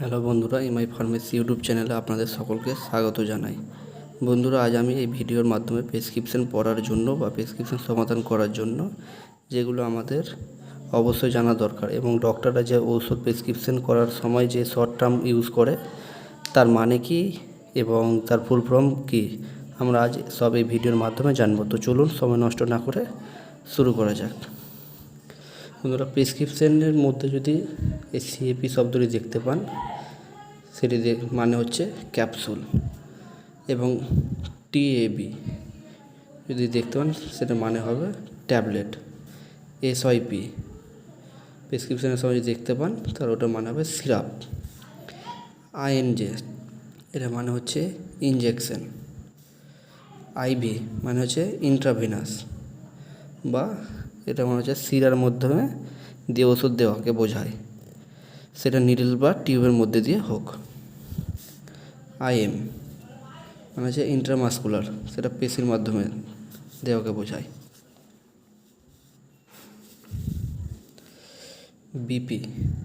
Hello বন্ধুরা MI pharmacy YouTube চ্যানেলে আপনাদের সকলকে স্বাগত জানাই। বন্ধুরা, আজ আমি এই ভিডিওর মাধ্যমে প্রেসক্রিপশন পড়ার জন্য বা প্রেসক্রিপশন সমাধান করার জন্য যেগুলো আমাদের অবশ্যই জানা দরকার এবং ডক্টররা যে ঔষধ প্রেসক্রিপশন করার সময় যে শর্ট টার্ম ইউজ করে, তার মানে কি এবং তার ফুল ফর্ম কী, আমরা আজ সব এই ভিডিওর মাধ্যমে জানব। তো চলুন, সময় নষ্ট না করে শুরু করা যাক। বন্ধুরা প্রেসক্রিপশানের মধ্যে যদি এই সিএপি শব্দটি দেখতে পান, সেটি মানে হচ্ছে ক্যাপসুল এবং টিএবি যদি দেখতে পান সেটা মানে হবে ট্যাবলেট এসআইপি প্রেসক্রিপশানের সময় যদি দেখতে পান, তাহলে ওটা মানে হবে সিরাপ আইএনজে এটা মানে হচ্ছে ইনজেকশন আইভি মানে হচ্ছে ইন্ট্রাভিনাস বা এটা মনে হচ্ছে সিরার মাধ্যমে দিয়ে ওষুধ দেওয়াকে বোঝায়। সেটা নিডল বা টিউবের মধ্যে দিয়ে হোক। আইএম মানে হচ্ছে ইন্ট্রামাসকুলার সেটা পেশির মাধ্যমে দেওয়াকে বোঝায়। বিপি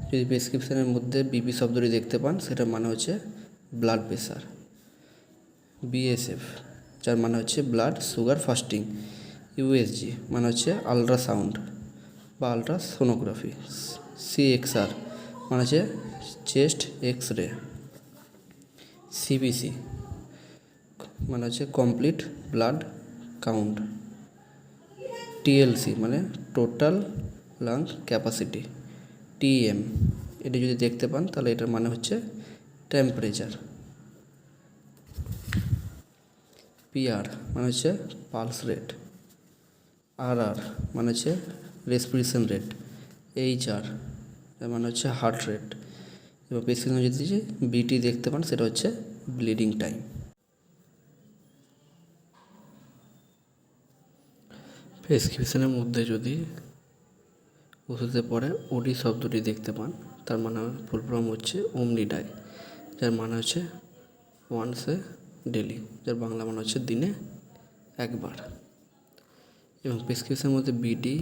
যদি প্রেসক্রিপশানের মধ্যে বিপি শব্দটি দেখতে পান, সেটা মানে হচ্ছে ব্লাড প্রেশার বিএসএফ যার মানে হচ্ছে ব্লাড সুগার ফাস্টিং ইউএসজি মানে হচ্ছে আলট্রাসাউন্ড বা আলট্রাসোনোগ্রাফি সিএক্সআর মানে হচ্ছে চেস্ট এক্স রে সিবিসি মানে হচ্ছে কমপ্লিট ব্লাড কাউন্ট টিএলসি মানে টোটাল লাং ক্যাপাসিটি টিএম এটা যদি দেখতে পান তাহলে এটার মানে হচ্ছে টেম্পারেচার পিআর মানে হচ্ছে পালস রেট আর আর মানে হচ্ছে রেসপিরেশন রেট এইচ আর মানে হচ্ছে হার্ট রেট এবং প্রেসক্রিপশন যদি যে বিটি দেখতে পান, সেটা হচ্ছে ব্লিডিং টাইম প্রেসক্রিপশনের মধ্যে যদি ওষুধের পরে ওডি শব্দটি দেখতে পান, তার মানে ফুল ফর্ম হচ্ছে ওমনিডাই যার মানে হচ্ছে ওয়ান্সে ডেলি যার বাংলা মানে হচ্ছে দিনে একবার। এবং প্রেসক্রিপশনের মধ্যে বিডি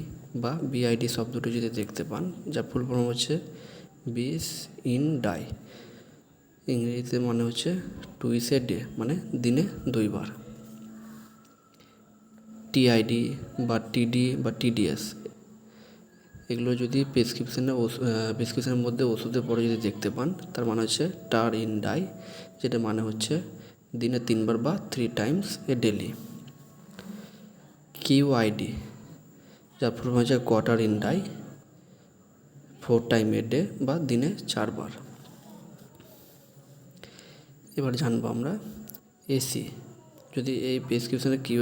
বা বিআইডি শব্দটি যদি দেখতে পান, যার ফুল ফর্ম হচ্ছে বিস ইন ডাই ইংরেজিতে মানে হচ্ছে টুইস এ ডে মানে দিনে দুইবার। টিআইডি বা টিডি বা টিডিএস এগুলো যদি প্রেসক্রিপশনে প্রেসক্রিপশনের মধ্যে ওষুধের পরে যদি দেখতে পান, তার মানে হচ্ছে টার ইন ডাই যেটা মানে হচ্ছে দিনে তিনবার বা three times a daily QID যার ফুল হচ্ছে quarter in die four time a day বা দিনে চারবার। এবার জানব আমরা এসি যদি এই প্রেসক্রিপশানে কিউ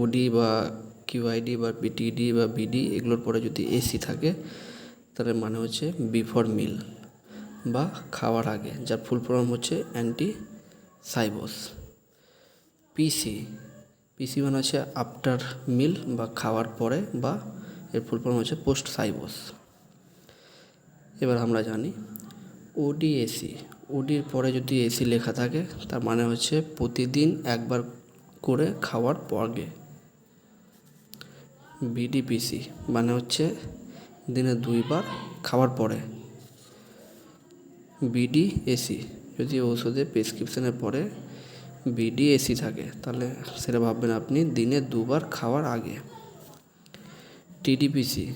ওডি বা কিউআইডি বা বিটিডি বা বিডি এগুলোর পরে যদি এসি থাকে, তাহলে মানে হচ্ছে বিফোর মিল বা খাওয়ার আগে, যার ফুল ফর্ম হচ্ছে অ্যান্টি সাইবোস পিসি পিসি মানে হচ্ছে আফটার মিল বা খাওয়ার পরে বা এর ফুল ফর্ম হচ্ছে পোস্ট সাইবোস এবার আমরা জানি ওডিএসি ওডির পরে যদি এসি লেখা থাকে, তার মানে হচ্ছে প্রতিদিন একবার করে খাওয়ার পরে বিডিপিসি মানে হচ্ছে দিনে দুইবার খাওয়ার পরে। বিডিএসি যদি ওষুধে প্রেসক্রিপশনের পরে বিডিএসি থাকে, তাহলে সেটা ভাববেন আপনি, দিনে দুবার খাওয়ার আগে। টিডিপিসি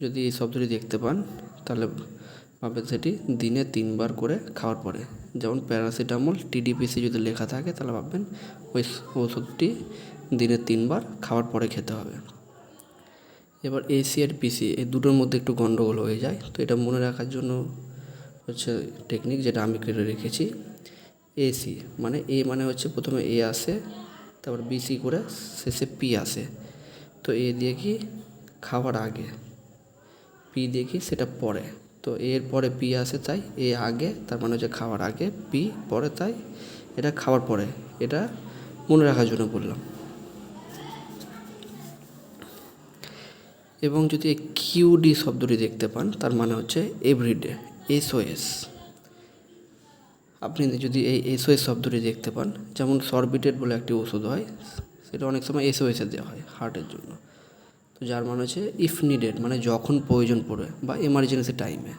যদি এই শব্দটি দেখতে পান, তাহলে ভাববেন সেটি দিনে তিনবার করে খাওয়ার পরে। যেমন প্যারাসিটামল টিডিপিসি যদি লেখা থাকে, তাহলে ভাববেন ওই ওষুধটি দিনে তিনবার খাওয়ার পরে খেতে হবে। এবার এসি আর পিসি এই দুটোর মধ্যে একটু গণ্ডগোল হয়ে যায়। তো এটা মনে রাখার জন্য হচ্ছে টেকনিক যেটা আমি কেটে রেখেছি। এসি মানে এ মানে হচ্ছে প্রথমে এ আসে, তারপর বিসি করে শেষে পি আসে। তো এ দিয়ে কি? খাওয়ার আগে। পি দিয়ে কি? সেটা পরে। তো এর পরে পি আসে তাই এ আগে, তার মানে হচ্ছে খাওয়ার আগে পি পরে তাই এটা খাওয়ার পরে। এটা মনে রাখার জন্য বললাম। এবং যদি কিউডি শব্দটি দেখতে পান, তার মানে হচ্ছে এভরিডে এসওএস আপনি যদি এই এসওএস শব্দটি দেখতে পান, যেমন সরবিটেড বলে একটি ওষুধ হয়, সেটা অনেক সময় এসওএসে দেওয়া হয় হার্টের জন্য। তো যার মানে হচ্ছে ইফ নিডেড মানে যখন প্রয়োজন পড়ে বা এমার্জেন্সি টাইমে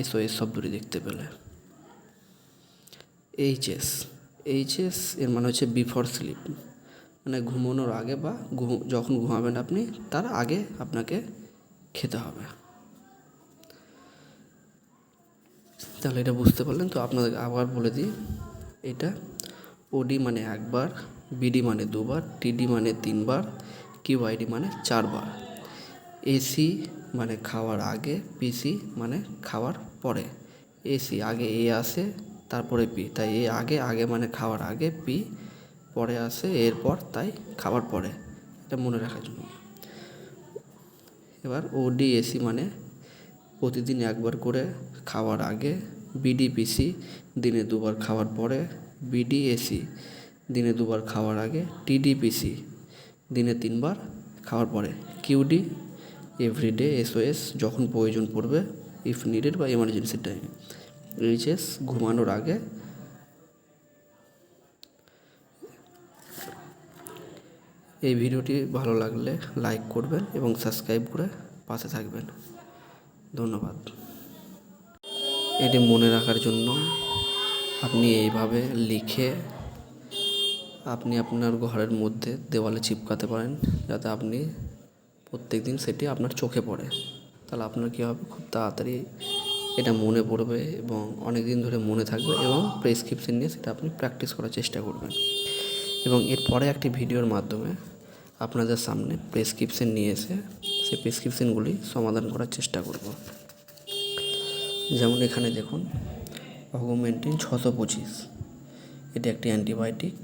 এসওএস শব্দটি দেখতে পেলে। এইচএস এইচএস এর মানে হচ্ছে বিফোর স্লিপ মানে ঘুমানোর আগে বা যখন ঘুমাবেন আপনি, তার আগে আপনাকে খেতে হবে। তাহলে এটা বুঝতে পারলেন। তো আপনাদের আবার বলে দিই, এটা ওডি মানে একবার বিডি মানে দুবার টিডি মানে তিনবার কিউআইডি মানে চারবার। এসি মানে খাওয়ার আগে পিসি মানে খাওয়ার পরে। এসি আগে এ আসে, তারপরে পি তাই এ আগে আগে মানে খাওয়ার আগে পি পরে আসে, এরপর তাই খাওয়ার পরে। এটা মনে রাখার জন্য। এবার ওডিএসি মানে প্রতিদিন একবার করে খাওয়ার আগে বিডিপিসি দিনে দুবার খাওয়ার পরে বিডিএসি দিনে দুবার খাওয়ার আগে টিডিপিসি দিনে তিনবার খাওয়ার পরে কিউডি এভরিডে এসওএস যখন প্রয়োজন পড়বে ইফ নিডেড বা এমার্জেন্সি টাইমে এইচএস ঘুমানোর আগে এই ভিডিওটি ভালো লাগলে লাইক করবেন এবং সাবস্ক্রাইব করে পাশে থাকবেন। ধন্যবাদ। এটি মনে রাখার জন্য আপনি এইভাবে লিখে আপনি আপনার ঘরের মধ্যে দেওয়ালে চিপকাতে পারেন, যাতে আপনি প্রত্যেক দিন সেটি আপনার চোখে পড়ে। তাহলে আপনার কী হবে? খুব তাড়াতাড়ি এটা মনে পড়বে এবং অনেক দিন ধরে মনে থাকবে এবং প্রেসক্রিপশন নিয়ে সেটা আপনি প্র্যাকটিস করার চেষ্টা করবেন। এবং এরপরে একটি ভিডিওর মাধ্যমে আপনাদের সামনে প্রেসক্রিপশন নিয়ে এসে সেই প্রেসক্রিপশনগুলি সমাধান করার চেষ্টা করব। যেমন এখানে দেখুন অগমেন্টিন ছশো পঁচিশ। এটি একটি অ্যান্টিবায়োটিক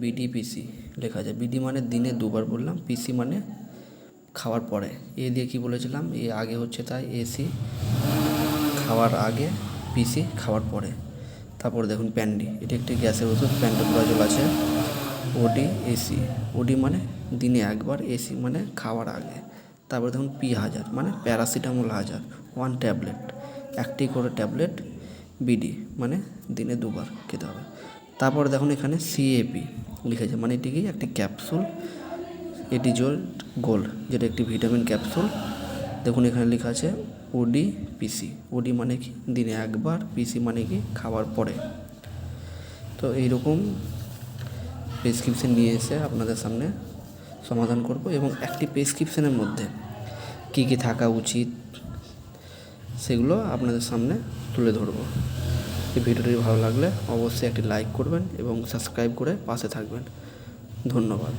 বিডিপিসি লেখা আছে বিডি মানে দিনে দুবার বললাম পিসি মানে খাওয়ার পরে। এ দিয়ে কি বলেছিলাম? এ আগে হচ্ছে তাই এসি খাওয়ার আগে পিসি খাওয়ার পরে। তারপর দেখুন প্যান্ডি এটি একটি গ্যাসের ওষুধ প্যান্ডোপ্রাজল আছে ওডি এসি ওডি মানে দিনে একবার এসি মানে খাওয়ার আগে। তারপরে দেখুন পি হাজার মানে প্যারাসিটামল হাজার ওয়ান ট্যাবলেট একটি করে ট্যাবলেট বিডি মানে দিনে দুবার খেতে হবে। তারপরে দেখুন এখানে সিএপি লিখেছে মানে এটি কি? একটি ক্যাপসুল এটিজোল গোল্ড যেটা একটি ভিটামিন ক্যাপসুল দেখুন এখানে লেখা আছে ওডি পিসি ওডি মানে কি? দিনে একবার পিসি মানে কি? খাওয়ার পরে। তো এইরকম প্রেসক্রিপশন নিয়ে এসে আপনাদের সামনে সমাধান করব এবং একটি প্রেসক্রিপশনের মধ্যে কি কি থাকা উচিত সেগুলো আপনাদের সামনে তুলে ধরবো। এই ভিডিওটি ভালো লাগলে অবশ্যই একটি লাইক করবেন এবং সাবস্ক্রাইব করে পাশে থাকবেন। ধন্যবাদ।